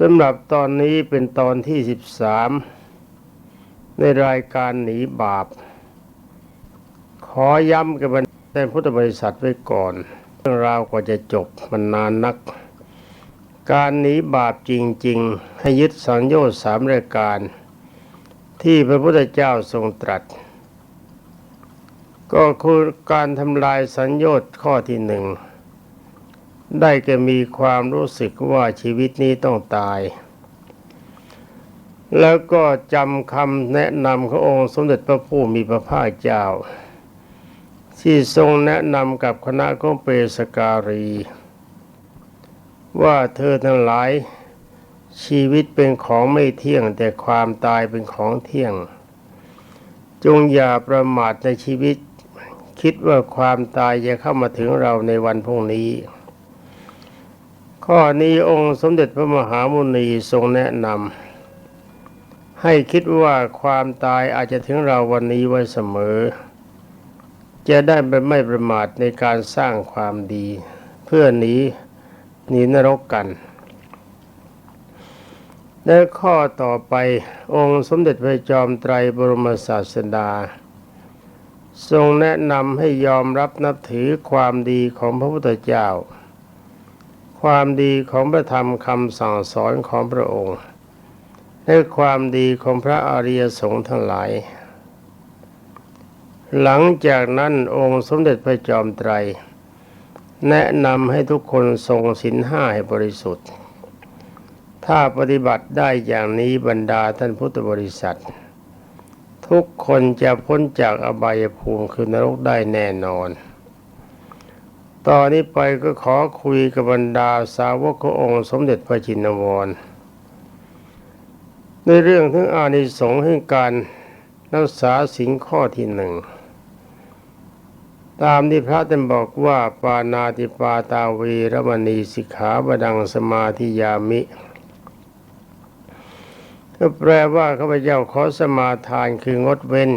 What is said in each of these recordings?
สำหรับตอนนี้เป็นตอนที่สิบสามในรายการหนีบาป ขอย้ำกับท่านพุทธบริษัทไว้ก่อน เรื่องราวกว่าจะจบมันนานนัก การหนีบาปจริง ๆ ให้ยึดสังโยชน์สามรายการ ที่พระพุทธเจ้าทรงตรัส ก็คือการทำลายสัญญชน์ข้อที่หนึ่ง ได้แก่มีความรู้สึกว่าชีวิตนี้ต้องตาย แล้วก็จำคำแนะนำขององค์สมเด็จพระผู้มีพระภาคเจ้า ที่ทรงแนะนำกับคณะของเปสการี ว่าเธอทั้งหลายชีวิตเป็นของไม่เที่ยง แต่ความตายเป็นของเที่ยง จงอย่าประมาทในชีวิต คิดว่าความตายจะเข้ามาถึงเราในวันพรุ่งนี้ ข้อนี้องค์สมเด็จพระมหามุนีทรงแนะนำให้คิดว่าความตายอาจจะถึงเราวันนี้ไว้เสมอ จะได้ไม่ประมาทในการสร้างความดี เพื่อหนีหนีนรกกันและข้อต่อไปองค์สมเด็จพระจอมไตรบรมศาสดา ทรงแนะนำให้ยอมรับนับถือความดีของพระพุทธเจ้า ความดีของพระธรรมคำสั่งสอนของพระองค์และความดีของพระอริยสงฆ์ทั้งหลาย หลังจากนั้นองค์สมเด็จพระจอมไตร แนะนำให้ทุกคนทรงศีลห้าให้บริสุทธิ์ ถ้าปฏิบัติได้อย่างนี้บรรดาท่านพุทธบริษัท ทุกคนจะพ้นจากอบายภูมิคือนรกได้แน่นอน ตอนนี้ไปก็ขอคุยกับบรรดาสาวกขององค์สมเด็จพระจินวร ในเรื่องทั้งอานิสงส์แห่งการรักษาสิ่งข้อที่หนึ่ง ตามที่พระท่านบอกว่าปานาติปาตาวีรมณีสิกขาบดังสมาธิยามิก็แปลว่าข้าพเจ้าขอสมาทานคืองดเว้น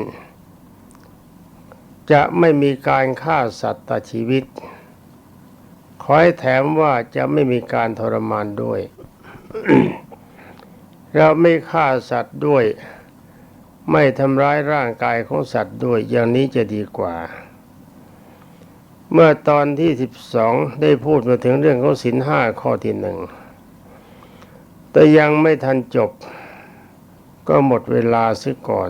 จะไม่มีการฆ่าสัตว์ตัดชีวิต ให้แถมว่าจะไม่มีการทรมานด้วย เราไม่ฆ่าสัตว์ด้วย ไม่ทำร้ายร่างกายของสัตว์ด้วย อย่างนี้จะดีกว่า เมื่อตอนที่สิบสองได้พูดมาถึงเรื่องของสินห้าข้อที่หนึ่ง แต่ยังไม่ทันจบ ก็หมดเวลาซะก่อน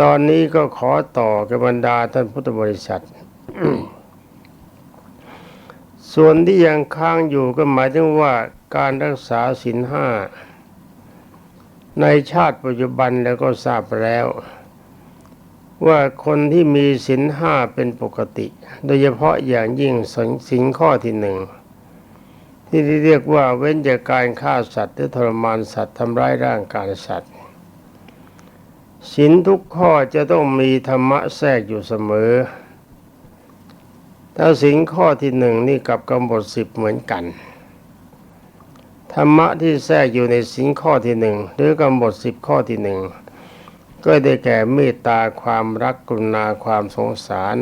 ตอนนี้ก็ขอต่อกับบรรดาท่านพุทธบริษัท ส่วนที่ยังค้างอยู่ก็หมายถึงว่าการรักษาศีลห้าในชาติปัจจุบันแล้วก็ทราบแล้ว ว่าคนที่มีศีลห้าเป็นปกติ โดยเฉพาะอย่างยิ่งศีลข้อที่หนึ่งที่เรียกว่าเว้นจากการฆ่าสัตว์หรือทรมานสัตว์ทำร้ายร่างกายสัตว์ศีลทุกข้อจะต้องมีธรรมะแทรกอยู่เสมอ ถ้าศีลข้อที่หนึ่งนี่กับกำหนดสิบเหมือนกัน ธรรมะที่แทรกอยู่ในศีลข้อที่หนึ่งหรือกำหนดสิบข้อที่หนึ่งก็ได้แก่เมตตาความรักกรุณาความสงสาร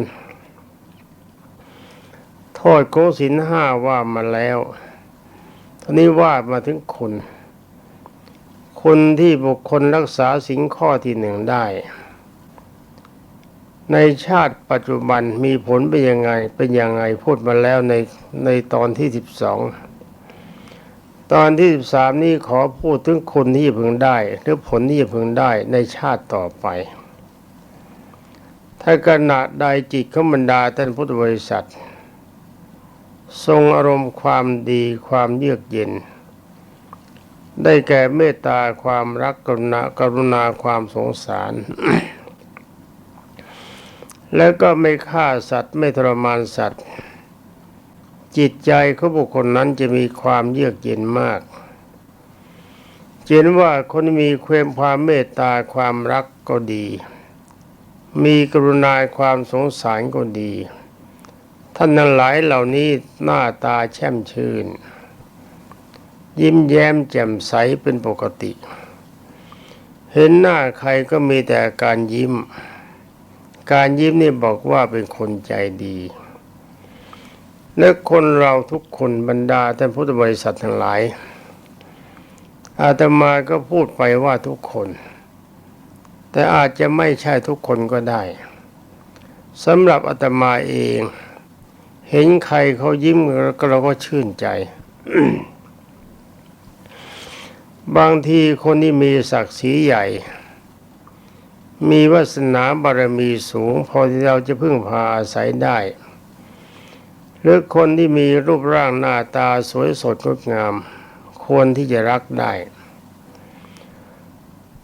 โทษของศีลห้าว่ามาแล้วทีนี้ว่ามาถึงคุณคนที่บุคคลรักษาศีลข้อที่หนึ่งได้ ในชาติปัจจุบันมีผลเป็นยังไงเป็นยังไงพูดมาแล้วในในตอนที่สิบสองตอนที่สิบสามนี้ขอพูดถึงคนที่พึงได้ หรือผลที่พึงได้ในชาติต่อไป ถ้าขณะใดจิตของบรรดาท่านพุทธบริษัท ทรงอารมณ์ความดีความเยือกเย็น ได้แก่เมตตาความรักกรุณากรุณาความสงสาร แล้วก็ไม่ฆ่าสัตว์ไม่ทรมานสัตว์ จิตใจของบุคคลนั้นจะมีความเยือกเย็นมากเห็นว่าคนมีความความเมตตาความรักก็ดี มีกรุณาความสงสารก็ดี ท่านทั้งหลายเหล่านี้หน้าตาแช่มชื่น ยิ้มแย้มแจ่มใสเป็นปกติ เห็นหน้าใครก็มีแต่การยิ้ม การยิ้มนี่บอกว่าเป็นคนใจดีและคนเราทุกคนบรรดาท่านพุทธบริษัททั้งหลาย อาตมาก็พูดไปว่าทุกคน แต่อาจจะไม่ใช่ทุกคนก็ได้สำหรับอาตมาเอง เห็นใครเขายิ้มเราก็ชื่นใจ บางทีคนที่มีศักดิ์ศรีใหญ่ มีวาสนาบารมีสูง พอที่เราจะพึ่งพาอาศัยได้ หรือคนที่มีรูปร่างหน้าตาสวยสดงดงาม ควรที่จะรักได้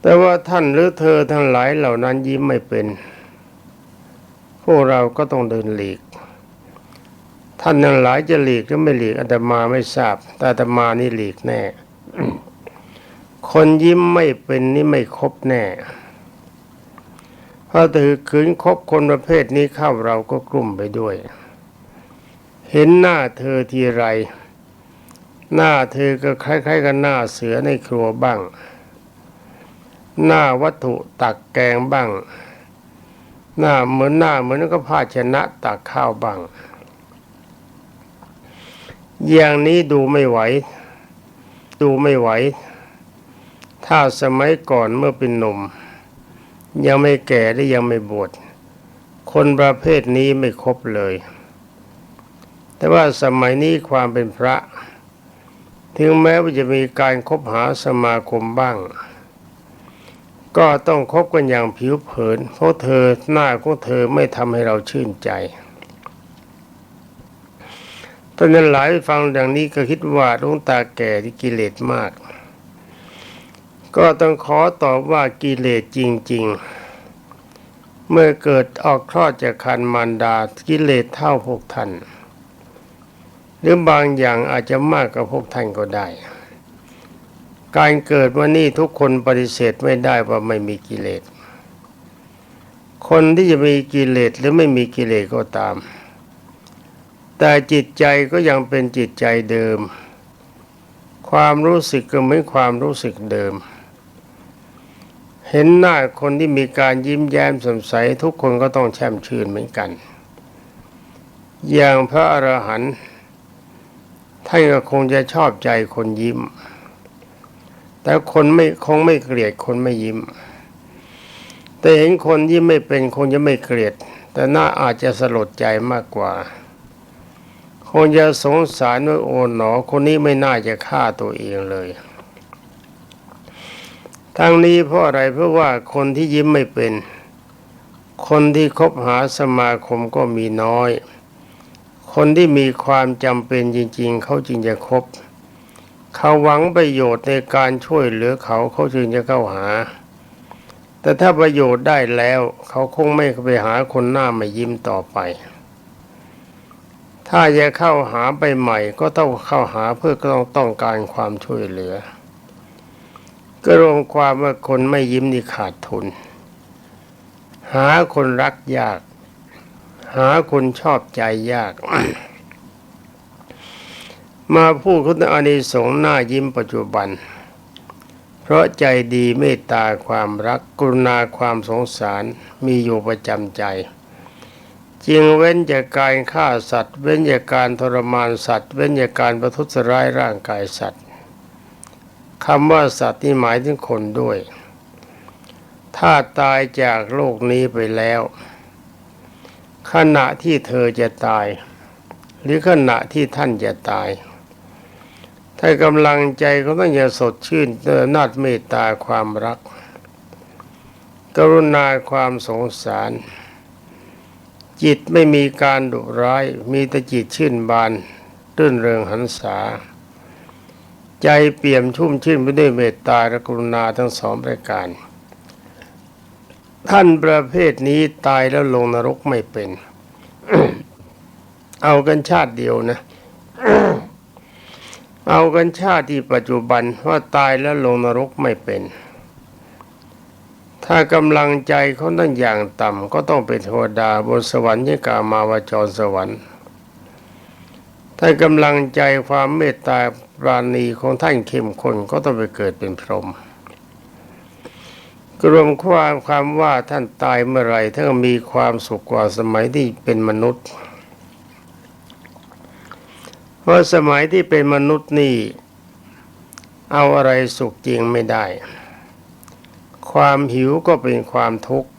แต่ว่าท่านหรือเธอทั้งหลายเหล่านั้นยิ้มไม่เป็น พวกเราก็ต้องเดินหลีก ท่านทั้งหลายจะหลีกหรือไม่หลีกอาตมาไม่ทราบ แต่อาตมานี่หลีกแน่ คนยิ้มไม่เป็นนี่ไม่ครบแน่ ถ้าถือขืนคบคนประเภทนี้เข้าเราก็กลุ่มไปด้วย เห็นหน้าเธอทีไร หน้าเธอก็คล้ายๆ กับหน้าเสือในครัวบ้าง หน้าวัตถุตักแกงบ้าง หน้าเหมือนหน้าเหมือนก็ภาชนะตักข้าวบ้าง อย่างนี้ดูไม่ไหว ดูไม่ไหว ถ้าสมัยก่อนเมื่อเป็นหนุ่ม ยังไม่แก่และยังไม่บวชคนประเภทนี้ไม่ครบเลย แต่ว่าสมัยนี้ความเป็นพระ ถึงแม้ว่าจะมีการคบหาสมาคมบ้าง ก็ต้องคบกันอย่างผิวเผิน เพราะเธอหน้าของเธอไม่ทำให้เราชื่นใจตอนนั้นหลายฟังดังนี้ก็คิดว่าดวงตาแก่ที่กิเลสมาก ก็ต้องขอตอบว่ากิเลสจริง ๆ เมื่อเกิดออกคลอดจากคันมารดากิเลสเท่าพวกท่านหรือบางอย่างอาจจะมากกว่าพวกท่านก็ได้ การเกิดวันนี้ทุกคนปฏิเสธไม่ได้ว่าไม่มีกิเลส คนที่จะมีกิเลสหรือไม่มีกิเลสก็ตาม แต่จิตใจก็ยังเป็นจิตใจเดิม ความรู้สึกก็เหมือนความรู้สึกเดิม เห็นหน้าคนที่มีการยิ้มแย้มสดใสทุกคนก็ต้องแช่มชื่นเหมือนกัน อย่างพระอรหันต์ท่านก็คงจะชอบใจคนยิ้ม แต่คนไม่คงไม่เกลียดคนไม่ยิ้ม แต่เห็นคนยิ้มไม่เป็นคงจะไม่เกลียด แต่น่าอาจจะสลดใจมากกว่า คงจะสงสารว่าโอ๋หนอคนนี้ไม่น่าจะฆ่าตัวเองเลย ทั้งนี้เพราะอะไรเพราะว่าคนที่ยิ้มไม่เป็น คนที่คบหาสมาคมก็มีน้อย คนที่มีความจำเป็นจริง ๆ เขาจึงจะคบ เขาหวังประโยชน์ในการช่วยเหลือเขาเขาจึงจะเข้าหา แต่ถ้าประโยชน์ได้แล้ว เขาคงไม่ไปหาคนหน้ามายิ้มต่อไป ถ้าจะเข้าหาไปใหม่ ก็ต้องเข้าหาเพื่อต้องต้องการความช่วยเหลือ ก็รวมความว่าคนไม่ยิ้มนี่ขาดทุน หาคนรักยาก หาคนชอบใจยาก มาพูดคุณอานิสงส์หน้ายิ้มปัจจุบัน เพราะใจดีเมตตาความรักกรุณาความสงสารมีอยู่ประจำใจ จึงเว้นจากการฆ่าสัตว์ เว้นจากการทรมานสัตว์ เว้นจากการประทุษร้ายร่างกายสัตว์ คำว่าสัตว์นี่หมายถึงคนด้วย ถ้าตายจากโลกนี้ไปแล้ว ขณะที่เธอจะตาย หรือขณะที่ท่านจะตาย ถ้ากำลังใจเขาต้องอย่าสดชื่นเติมนาดเมตตาความรัก กรุณาความสงสาร จิตไม่มีการดุร้าย มีแต่จิตชื่นบานรื่นเริงหันษา ใจเปี่ยมชุ่มชื่นไปด้วยเมตตาและกรุณาทั้งสองประการ ท่านประเภทนี้ตายแล้วลงนรกไม่เป็น เอากันชาติเดียวนะ เอากันชาติที่ปัจจุบันว่าตายแล้วลงนรกไม่เป็น ถ้ากำลังใจเขาตั้งอย่างต่ำก็ต้องเป็นเทวดาบนสวรรค์ยกามาวจรสวรรค์ถ้ากำลังใจความเมตตา ราณีของท่านเข้มข้นก็ต้องไปเกิดเป็นพรหมรวมความความว่าท่านตายเมื่อไรท่านมีความสุขกว่าสมัยที่เป็นมนุษย์ เพราะสมัยที่เป็นมนุษย์นี่ เอาอะไรสุขจริงไม่ได้ ความหิวก็เป็นความทุกข์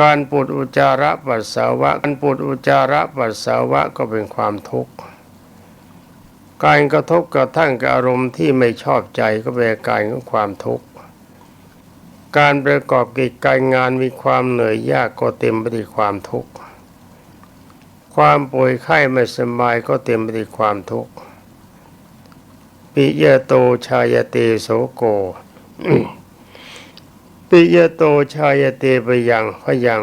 การปวดอุจาระปัสสาวะการปวดอุจาระปัสสาวะก็เป็นความทุกข์ การกระทบกระทั่งกับอารมณ์ที่ไม่ชอบใจก็เป็นอาการของความทุกข์การประกอบกิจการงานมีความเหนื่อยยากก็เต็มไปด้วยความทุกข์ความป่วยไข้ไม่สบายก็เต็มไปด้วยความทุกข์ปิยโตชายเตโสโกปิยโตชายเตไปยังพยัง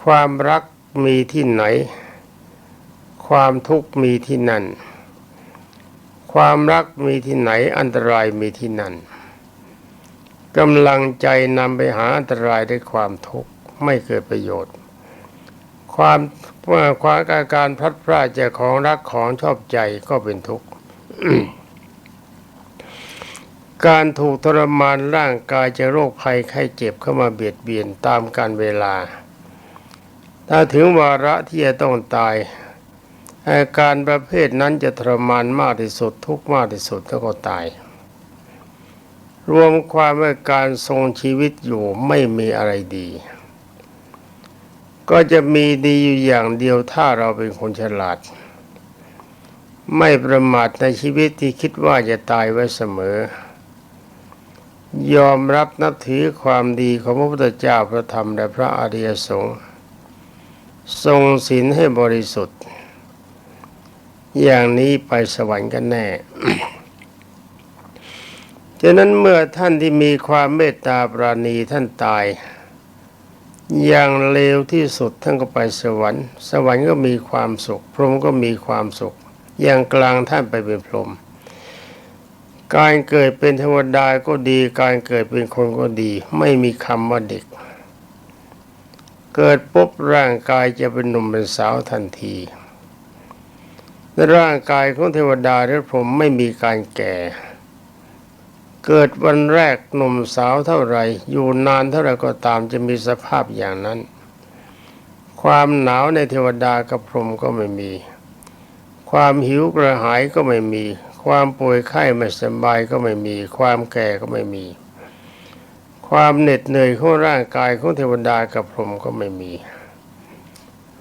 ความรักมีที่ไหน ความทุกข์มีที่นั่น ความรักมีที่ไหนอันตรายมีที่นั่นกำลังใจนำไปหาอันตรายด้วยความทุกข์ไม่เกิดประโยชน์ ความความอาการพลัดพรากจากของรักของชอบใจก็เป็นทุกข์การถูกทรมานร่างกายจะโรคภัยไข้เจ็บเข้ามาเบียดเบียนตามการเวลา ถ้าถึงวาระที่จะต้องตาย อาการประเภทนั้นจะทรมานมากที่สุดทุกข์มากที่สุดแล้วก็ตาย รวมความว่าการทรงชีวิตอยู่ไม่มีอะไรดี ก็จะมีดีอยู่อย่างเดียวถ้าเราเป็นคนฉลาด ไม่ประมาทในชีวิตที่คิดว่าจะตายไว้เสมอ ยอมรับนับถือความดีของพระพุทธเจ้าพระธรรมและพระอริยสงฆ์ทรงศีลให้บริสุทธิ์ อย่างนี้ไปสวรรค์กันแน่ฉะนั้นเมื่อท่านที่มีความเมตตาปราณีท่านตาย อย่างเลวที่สุดท่านก็ไปสวรรค์ สวรรค์ก็มีความสุข พรหมก็มีความสุข อย่างกลางท่านไปเป็นพรหมการเกิดเป็นเทวดาก็ดี การเกิดเป็นคนก็ดี ไม่มีคำว่าเด็ก เกิดปุ๊บร่างกายจะเป็นหนุ่มเป็นสาวทันที ร่างกายของเทวดาและพรมไม่มีการแก่ เกิดวันแรกหนุ่มสาวเท่าไหรอยู่นานเท่าไหรก็ตามจะมีสภาพอย่างนั้น ความหนาวในเทวดากับพรมก็ไม่มี ความหิวกระหายก็ไม่มี ความป่วยไข้ไม่สบายก็ไม่มี ความแก่ก็ไม่มี ความเหน็ดเหนื่อยของร่างกายของเทวดากับพรมก็ไม่มี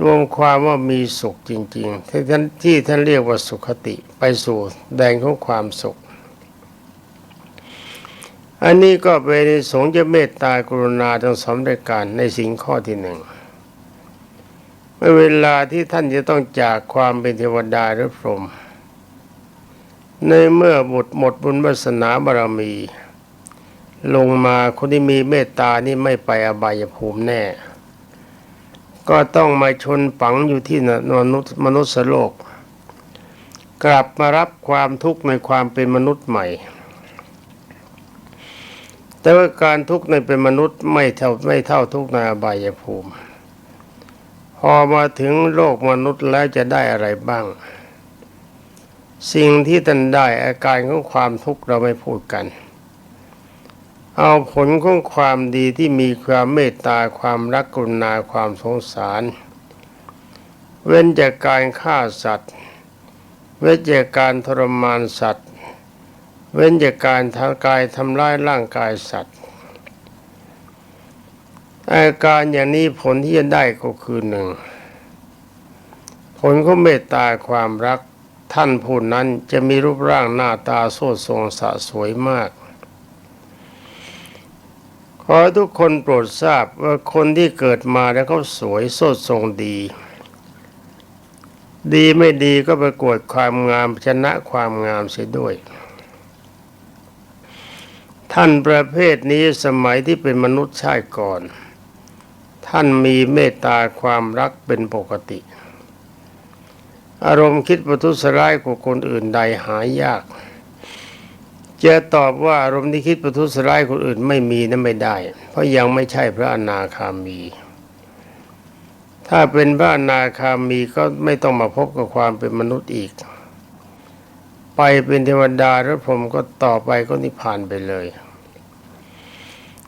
รวมความว่ามีสุขจริงๆ ที่ท่านที่ท่านเรียกว่าสุขติไปสู่แดนของความสุข อันนี้ก็เป็นในสงฆ์จะเมตตากรุณาทั้งสองรายการในสิ่งข้อที่หนึ่งเมื่อเวลาที่ท่านจะต้องจากความเป็นเทวดาหรือพรหมในเมื่อหมดหมดบุญวาสนาบารมี ลงมาคนที่มีเมตตานี่ไม่ไปอบายภูมิแน่ ก็ต้องมาชนฝังอยู่ที่มนุษย์มนุษย์โลก กลับมารับความทุกข์ในความเป็นมนุษย์ใหม่ แต่ว่าการทุกข์ในเป็นมนุษย์ไม่เท่าไม่เท่าทุกข์ในอบายภูมิ พอมาถึงโลกมนุษย์แล้วจะได้อะไรบ้าง สิ่งที่ท่านได้อาการของความทุกข์เราไม่พูดกัน เอาผลของความดีที่มีความเมตตาความรักกรุณาความสงสาร เว้นจากการฆ่าสัตว์ เว้นจากการทรมานสัตว์ เว้นจากการทางกายทำร้ายร่างกายสัตว์ อาการอย่างนี้ผลที่จะได้ก็คือหนึ่งผลของเมตตาความรักท่านผู้นั้นจะมีรูปร่างหน้าตาโสดทรงสะสวยมาก ขอทุกคนโปรดทราบว่าคนที่เกิดมาแล้วเขาสวยสดทรงดี ดีไม่ดีก็ประกวดความงามชนะความงามเสียด้วย ท่านประเภทนี้สมัยที่เป็นมนุษย์ชาติก่อน ท่านมีเมตตาความรักเป็นปกติ อารมณ์คิดประทุษร้ายกว่าคนอื่นใดหายาก จะตอบว่าอารมณ์ที่คิดประทุษร้ายคนอื่นไม่มีนั้นไม่ได้ เพราะยังไม่ใช่พระอนาคามี ถ้าเป็นพระอนาคามีก็ไม่ต้องมาพบกับความเป็นมนุษย์อีก ไปเป็นเทวดาแล้วผมก็ต่อไปก็นิพพานไปเลย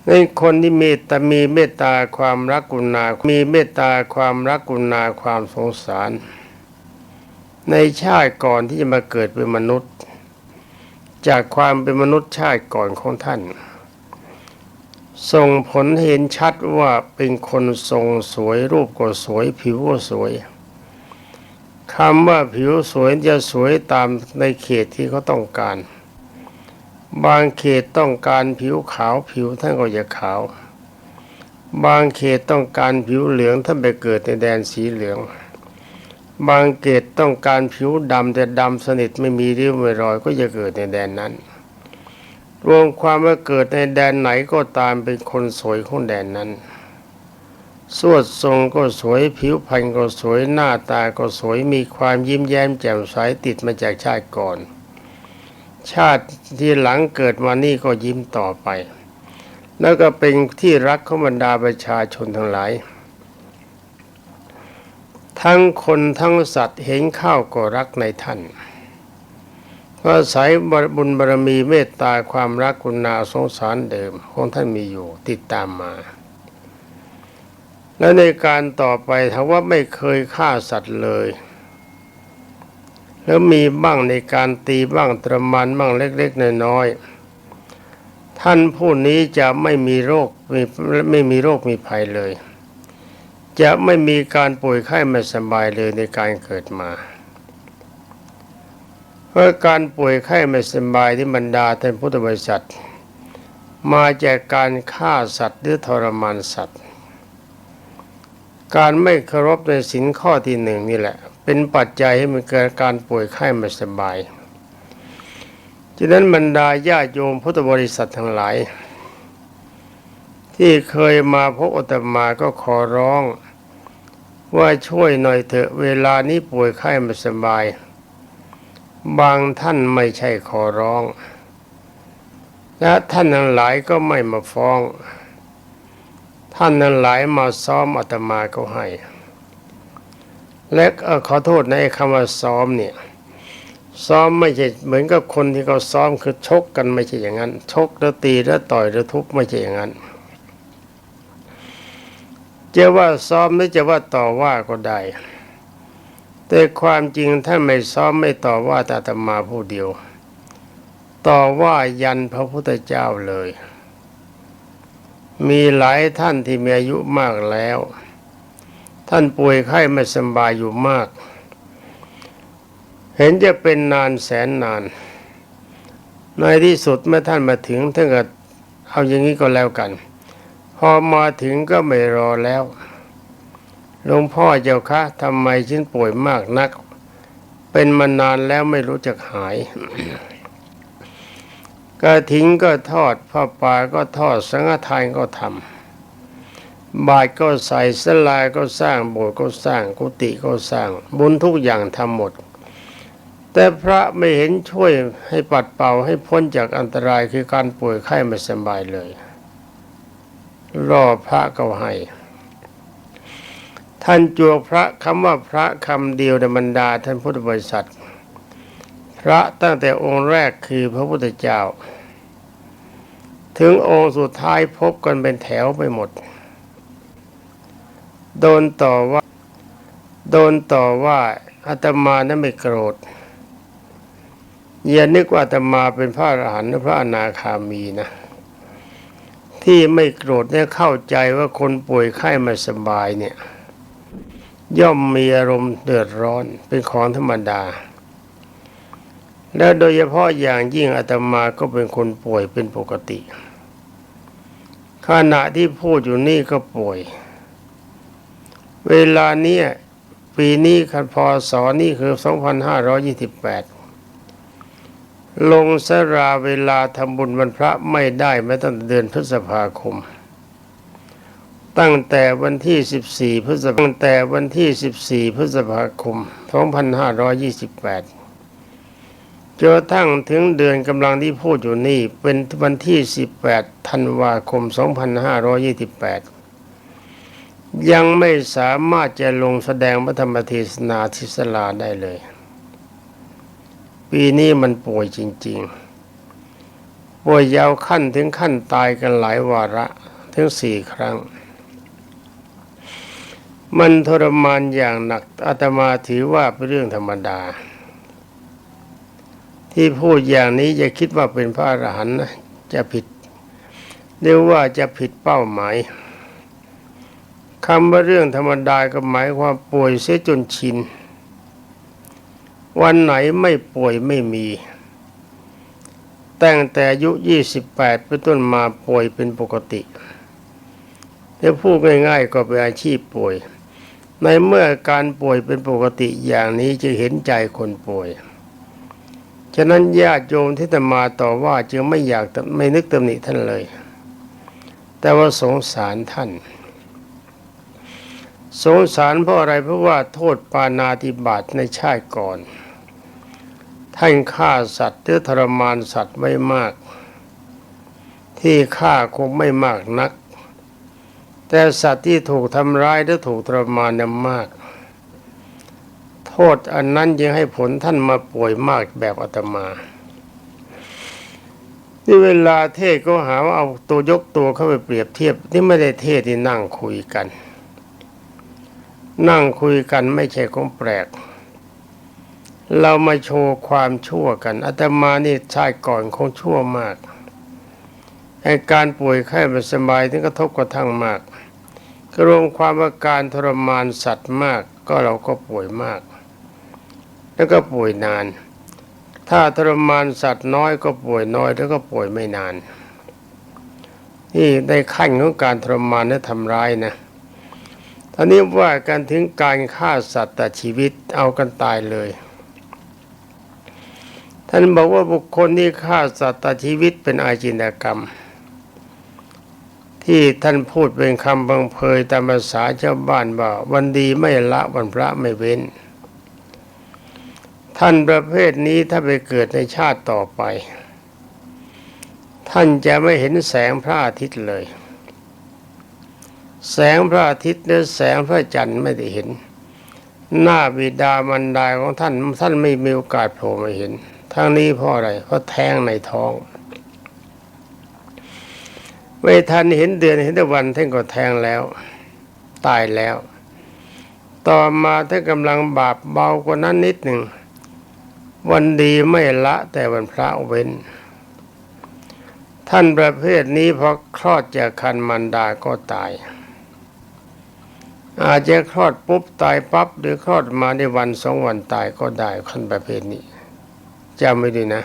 ในคนที่มีแต่มีเมตตาความรักกุณา มีเมตตาความรักกุณาความสงสาร ในชาติก่อนที่จะมาเกิดเป็นมนุษย์ จากความเป็นมนุษย์ชาติก่อนของท่าน ส่งผลเห็นชัดว่าเป็นคนทรงสวยรูปก็สวยผิวก็สวยคำว่าผิวสวยจะสวยตามในเขตที่เขาต้องการ บางเขตต้องการผิวขาวผิวท่านก็จะขาว บางเขตต้องการผิวเหลืองท่านไปเกิดในแดนสีเหลือง บางเขตต้องการผิวดำแต่ดำสนิทไม่มีริ้วไม่รอยก็จะเกิดในแดนนั้น รวมความว่าเกิดในแดนไหนก็ตามเป็นคนสวยของแดนนั้น สวดทรงก็สวยผิวพรรณก็สวยหน้าตาก็สวยมีความยิ้มแย้มแจ่มใสติดมาจากชาติก่อน ชาติที่หลังเกิดมานี่ก็ยิ้มต่อไป แล้วก็เป็นที่รักของบรรดาประชาชนทั้งหลาย ทั้งคนทั้งสัตว์เห็นข้าวก็รักในท่านเพราะสายบุญบารมีเมตตาความรักกุณาสงสารเดิมของท่านมีอยู่ติดตามมา และในการต่อไปถ้าว่าไม่เคยฆ่าสัตว์เลย แล้วมีบ้างในการตีบ้างตรมานบ้างเล็กๆน้อยๆท่านผู้นี้จะไม่มีโรคไม่ไม่มีโรคมีภัยเลย จะไม่มีการป่วยไข้ไม่สบายเลยในการเกิดมา เพราะการป่วยไข้ไม่สบายที่บรรดาท่านพุทธบริษัท มาจากการฆ่าสัตว์หรือทรมานสัตว์ การไม่เคารพในสินข้อที่หนึ่งนี่แหละ เป็นปัจจัยให้มันเกิดการป่วยไข้ไม่สบายฉะนั้นบรรดาญาโยมพุทธบริษัททั้งหลาย ที่เคยมาพบอาตมาก็ขอร้อง ว่าช่วยหน่อยเถอะเวลานี้ป่วยไข้ไม่สบาย บางท่านไม่ใช่ขอร้อง และท่านทั้งหลายก็ไม่มาฟ้อง ท่านทั้งหลายมาซ้อมอาตมาก็ให้ และขอโทษในคำว่าซ้อมเนี่ยซ้อมไม่ใช่เหมือนกับคนที่เขาซ้อมคือชกกันไม่ใช่อย่างนั้น ชกแล้วตีแล้วต่อยแล้วทุบไม่ใช่อย่างนั้น จะว่าซ้อมหรือจะว่าต่อว่าก็ได้ แต่ความจริงท่านไม่ซ้อมไม่ต่อว่าตาตมาผู้เดียว ต่อว่ายันพระพุทธเจ้าเลย มีหลายท่านที่มีอายุมากแล้ว ท่านป่วยไข้ไม่สบายอยู่มาก เห็นจะเป็นนานแสนนาน ในที่สุดเมื่อท่านมาถึงท่านก็เอาอย่างนี้ก็แล้วกัน อมาถึงก็ไม่รอแล้วหลวงพ่อเจ้าคะทำไมฉันป่วยมากนัก เป็นมานานแล้วไม่รู้จักหายกระถิงก็ทอดผ้าป่าก็ทอดสังฆทานก็ทำบาตรก็ใส่สลายก็สร้างโบสถ์ก็สร้างกุฏิก็สร้าง บุญทุกอย่างทำหมด แต่พระไม่เห็นช่วยให้ปัดเป่าให้พ้นจากอันตรายคือการป่วยไข้ไม่สบายเลย รอพระก็ให้ ท่านจวกพระคำว่าพระคำเดียวในบรรดาท่านพุทธบริษัท พระตั้งแต่องค์แรกคือพระพุทธเจ้า ถึงองค์สุดท้ายพบกันเป็นแถวไปหมด โดนต่อว่าโดนต่อว่าอาตมานั้นไม่โกรธอย่านึกว่าอาตมาเป็นพระอรหันต์หรือพระอนาคามีนะ ที่ไม่โกรธเนี่ยเข้าใจว่าคนป่วยไข้ไม่สบายเนี่ย ย่อมมีอารมณ์เดือดร้อนเป็นของธรรมดา และโดยเฉพาะอย่างยิ่งอาตมาก็เป็นคนป่วยเป็นปกติ ขณะที่พูดอยู่นี่ก็ป่วย เวลาเนี้ยปีนี้คันพศนี่คือ 2528 ลงสราเวลาทำบุญวันพระไม่ได้แม้ตั้งแต่เดือนพฤษภาคม ตั้งแต่วันที่ 14 พฤษภาตั้งแต่วันที่ 14 พฤษภาคม 2528จนทั่งถึงเดือนกำลังที่พูดอยู่นี่เป็นวันที่ 18 ธันวาคม 2528 ยังไม่สามารถจะลงแสดงพระธรรมเทศนาทิศลาได้เลย ปีนี้มันป่วยจริง ๆ ป่วยยาวขั้นถึงขั้นตายกันหลายวาระถึงสี่ครั้ง มันทรมานอย่างหนักอาตมาถือว่าเป็นเรื่องธรรมดา ที่พูดอย่างนี้จะคิดว่าเป็นพระอรหันต์นะจะผิดเรียกว่าจะผิดเป้าหมายคำว่าเรื่องธรรมดาก็หมายความป่วยเสียจนชิน วันไหนไม่ป่วยไม่มี ตั้งแต่อายุ 28 เป็นต้นมาป่วยเป็นปกติถ้าพูดง่ายๆก็เป็นอาชีพป่วย ในเมื่อการป่วยเป็นปกติอย่างนี้จะเห็นใจคนป่วย ฉะนั้นญาติโยมที่จะมาต่อว่าจึงไม่อยากไม่นึกตำหนิท่านเลย แต่ว่าสงสารท่าน สงสารเพราะอะไรเพราะว่าโทษปานาติบาตในชาติก่อน ท่านฆ่าสัตว์หรือทรมานสัตว์ไม่มาก ที่ฆ่าคงไม่มากนัก แต่สัตว์ที่ถูกทำร้ายหรือถูกทรมานนั้นมาก โทษอันนั้นยังให้ผลท่านมาป่วยมากแบบอาตมาที่เวลาเทศก็หาว่าเอาตัวยกตัวเข้าไปเปรียบเทียบ นี่ไม่ได้เทศที่นั่งคุยกัน นั่งคุยกันไม่ใช่ของแปลก เรามาโชว์ความชั่วกันอาตมานี่ชาติก่อนคงชั่วมากอการป่วยไข้ไม่สบายถึงกระทบกระทั่งมากกรวมความว่าการทรมานสัตว์มาก ก็เราก็ป่วยมาก แล้วก็ป่วยนาน ถ้าทรมานสัตว์น้อยก็ป่วยน้อย แล้วก็ป่วยไม่นาน นี่ในขั้นของการทรมานและทำร้ายนะ อนนี้ว่ากันถึงการฆ่าสัตว์แตัดชีวิตเอากันตายเลย ท่านบอกว่าบุคคลที่ฆ่าสัตว์ตัดชีวิตเป็นอาจินกรรม ที่ท่านพูดเป็นคำบังเพยตามภาษาชาวบ้านว่าวันดีไม่ละวันพระไม่เว้น ท่านประเภทนี้ถ้าไปเกิดในชาติต่อไป ท่านจะไม่เห็นแสงพระอาทิตย์เลย แสงพระอาทิตย์หรือแสงพระจันทร์ไม่ได้เห็น หน้าบิดามันดาของท่านท่านไม่มีโอกาสโผล่มาเห็น ทั้งนี้เพราะอะไรเพราะแท้งในท้องไม่ทันเห็นเดือนเห็นตะวันท่านก็แทงแล้ว ตายแล้ว ต่อมาท่านกำลังบาปเบากว่านั้นนิดหนึ่ง วันดีไม่ละแต่วันพระเว้น ท่านประเภทนี้พอคลอดจากคันมันดาก็ตาย อาจจะคลอดปุ๊บตายปั๊บหรือคลอดมาในวันสองวันตายก็ได้คันประเภทนี้จำไม่ดีนะ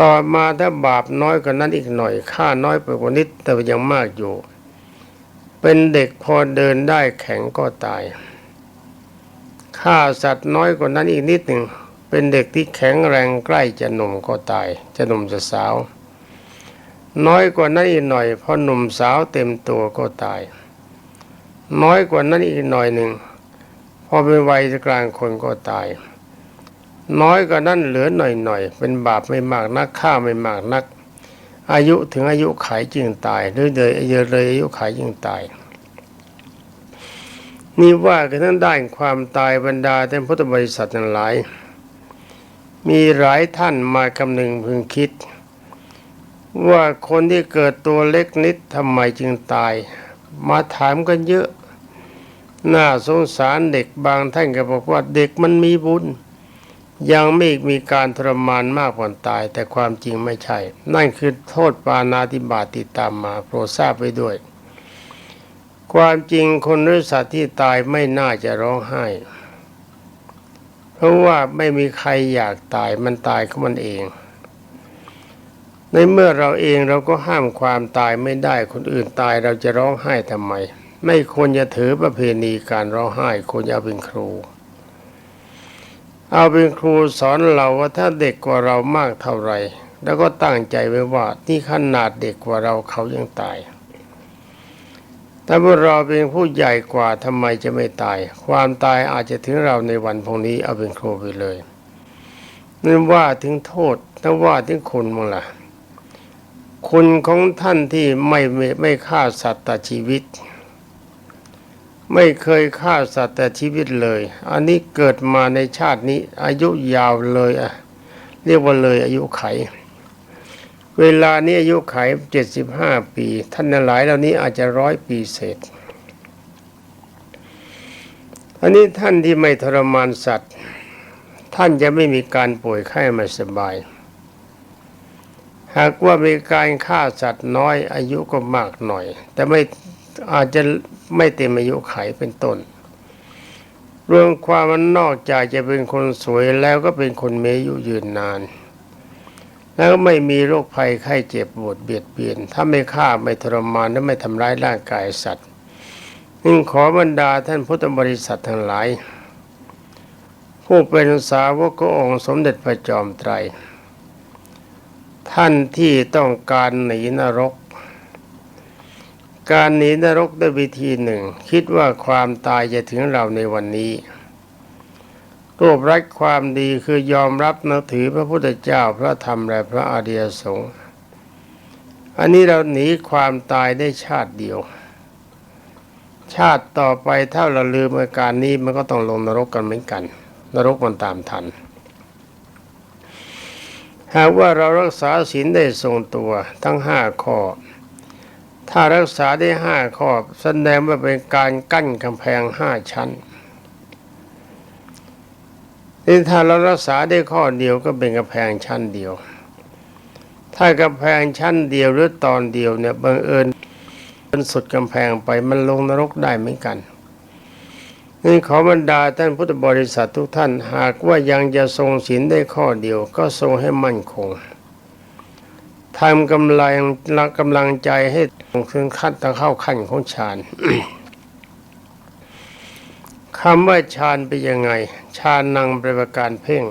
ต่อมาถ้าบาปน้อยกว่านั้นอีกหน่อยค่าน้อยไปกว่านิดแต่ยังมากอยู่ เป็นเด็กพอเดินได้แข็งก็ตายฆ่าสัตว์น้อยกว่านั้นอีกนิดหนึ่งเป็นเด็กที่แข็งแรงใกล้จะหนุ่มก็ตาย จะหนุ่มจะสาว น้อยกว่านั้นอีกหน่อยพอหนุ่มสาวเต็มตัวก็ตาย น้อยกว่านั้นอีกหน่อยหนึ่งพอเป็นวัยกลางคนก็ตาย น้อยกว่านั้นเหลือหน่อยๆเป็นบาปไม่มากนักฆ่าไม่มากนัก อายุถึงอายุไขจึงตายหรือเลยเยอะเลยอายุไขจึงตาย นี่ว่ากันทั้งด้านความตายบรรดาท่านพุทธบริษัททั้งหลาย มีหลายท่านมาคำนึงพึงคิด ว่าคนที่เกิดตัวเล็กนิดทำไมจึงตาย มาถามกันเยอะ น่าสงสารเด็กบางท่านก็บอกว่าเด็กมันมีบุญ ยังไม่มีการทรมานมากกว่าตาย แต่ความจริงไม่ใช่ นั่นคือโทษปานาติบาตติดตามมาโปรดทราบไว้ด้วย ความจริงคนหรือสัตว์ที่ตายไม่น่าจะร้องไห้ เพราะว่าไม่มีใครอยากตายมันตายของมันเอง ในเมื่อเราเองเราก็ห้ามความตายไม่ได้คนอื่นตายเราจะร้องไห้ทำไม ไม่ควรจะถือประเพณีการร้องไห้ควรจะเอาเป็นครู เอาเป็นครูสอนเราว่าถ้าเด็กกว่าเรามากเท่าไหร่ แล้วก็ตั้งใจไว้ว่านี่ขนาดเด็กกว่าเราเขายังตายถ้าพวกเราเป็นผู้ใหญ่กว่าทำไมจะไม่ตาย ความตายอาจจะถึงเราในวันพรุ่งนี้เอาเป็นครูไปเลยนั่นว่าถึงโทษถ้าว่าถึงคุณมั้งล่ะ คุณของท่านที่ไม่ไม่ไม่ฆ่าสัตว์ตัดชีวิต ไม่เคยฆ่าสัตว์แต่ชีวิตเลย อันนี้เกิดมาในชาตินี้ อายุยาวเลยอะเรียกว่าเลยอายุไข เวลานี้อายุไขเจ็ดสิบห้าปี ท่านหลายเหล่านี้อาจจะร้อยปีเศษอันนี้ท่านที่ไม่ทรมานสัตว์ ท่านจะไม่มีการป่วยไข้ไม่สบาย หากว่ามีการฆ่าสัตว์น้อยอายุก็มากหน่อย แต่ไม่อาจจะไม่เต็มอายุไขเป็นต้นรวมความมันนอกจากจะเป็นคนสวยแล้วก็เป็นคนมีอายุยืนนาน แล้วไม่มีโรคภัยไข้เจ็บปวดเบียดเบียน ถ้าไม่ฆ่าไม่ทรมานและไม่ทำร้ายร่างกายสัตว์จึงขอบรรดาท่านพุทธบริษัททั้งหลาย ผู้เป็นสาวกขององค์สมเด็จพระจอมไตร ท่านที่ต้องการหนีนรก การหนีนรกด้วยวิธีหนึ่ง คิดว่าความตายจะถึงเราในวันนี้รวบรัดความดีคือยอมรับนับถือพระพุทธเจ้าพระธรรมและพระอริยสงฆ์อันนี้เราหนีความตายได้ชาติเดียว ชาติต่อไปถ้าเราลืมอาการนี้มันก็ต้องลงนรกกันเหมือนกัน นรกมันตามทัน หากว่าเรารักษาศีลได้ทรงตัวทั้งห้าข้อ ถ้ารักษาได้ห้าข้อแสดงว่าเป็นการกั้นกำแพงห้าชั้นนี่ถ้าเรารักษาได้ข้อเดียวก็เป็นกำแพงชั้นเดียว ถ้ากำแพงชั้นเดียวหรือตอนเดียวเนี่ยบังเอิญเป็นสุดกำแพงไปมันลงนรกได้เหมือนกัน นี่ขอบรรดาท่านพุทธบริษัททุกท่านหากว่ายังจะทรงศีลได้ข้อเดียว ก็ทรงให้มั่นคงทำกำลังกำลังใจให้ถึงขั้นตะเข้าขั้นของฌานคำว่าฌานเป็นยังไงฌานนังประการเพ่ง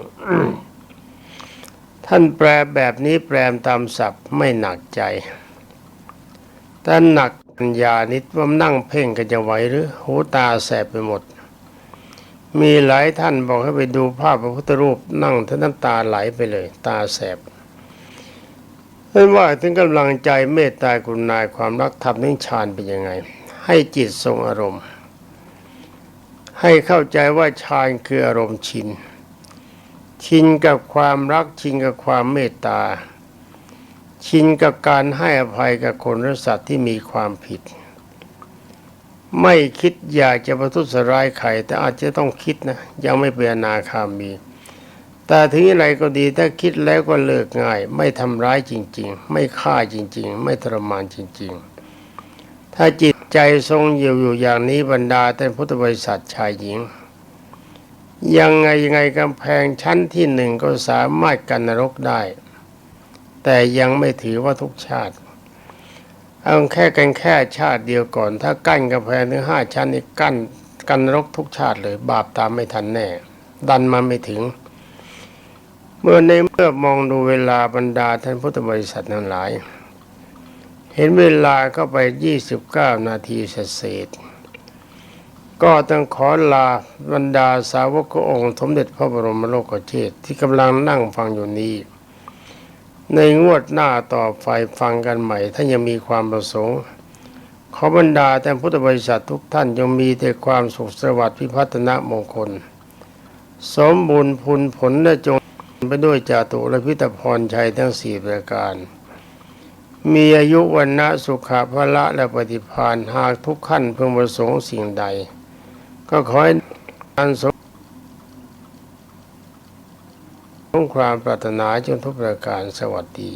ท่านแปลแบบนี้แปลตามศัพท์ไม่หนักใจแต่หนักปัญญานิดว่านั่งเพ่งกันจะไหวหรือหูตาแสบไปหมด มีหลายท่านบอกให้ไปดูภาพพระพุทธรูปนั่งท่านน้ำตาไหลไปเลย ตาแสบไม่ว่าถึงกำลังใจเมตตากรุณาความรักธรรมนิ่งฌานเป็นยังไง ให้จิตทรงอารมณ์ ให้เข้าใจว่าฌานคืออารมณ์ชิน ชินกับความรักชินกับความเมตตา ชินกับการให้อภัยกับคนและสัตว์ที่มีความผิด ไม่คิดอยากจะประทุษร้ายใครแต่อาจจะต้องคิดนะ ยังไม่เป็นอนาคามี แต่ถึงอะไรก็ดีถ้าคิดแล้วก็เลิกง่าย ไม่ทำร้ายจริง ๆ ไม่ฆ่าจริง ๆ ไม่ทรมานจริง ๆ ถ้าจิตใจทรงอยู่อยู่อย่างนี้บรรดาท่พุทธบริษัทชายหญิง ยังไงยังไงกำแพงชั้นที่หนึ่งก็สามารถกันนรกได้ แต่ยังไม่ถือว่าทุกชาติ เอาแค่กันแค่ชาติเดียวก่อน ถ้ากั้นกำแพงถึงห้าชั้นนี่กั้นกันรกทุกชาติเลย บาปตามไม่ทันแน่ ดันมาไม่ถึง เมื่อในเมื่อมองดูเวลาบรรดาท่านพุทธบริษัททั้งหลาย เห็นเวลาเข้าไป29นาทีเศษก็ต้องขอลาบรรดาสาวกององค์ สมเด็จพระบรมโลกเชษที่กำลังนั่งฟังอยู่นี้ ในงวดหน้าต่อไปฟังกันใหม่ ถ้ายังมีความประสงค์ ขอบรรดาแต่พุทธบริษัททุกท่านจงมีแต่ความสุขสวัสดิ์พิพัฒนมงคล สมบูรณ์พุนผลและจงไปด้วยจาตุและพิตพรชัยทั้งสี่ประการ มีอายุวันนะสุขภาละและปฏิพานหากทุกขั้นเพื่อประสงค์สิ่งใด ก็ขอให้อันสม สงความปรารถนาจนทุกประการสวัสดี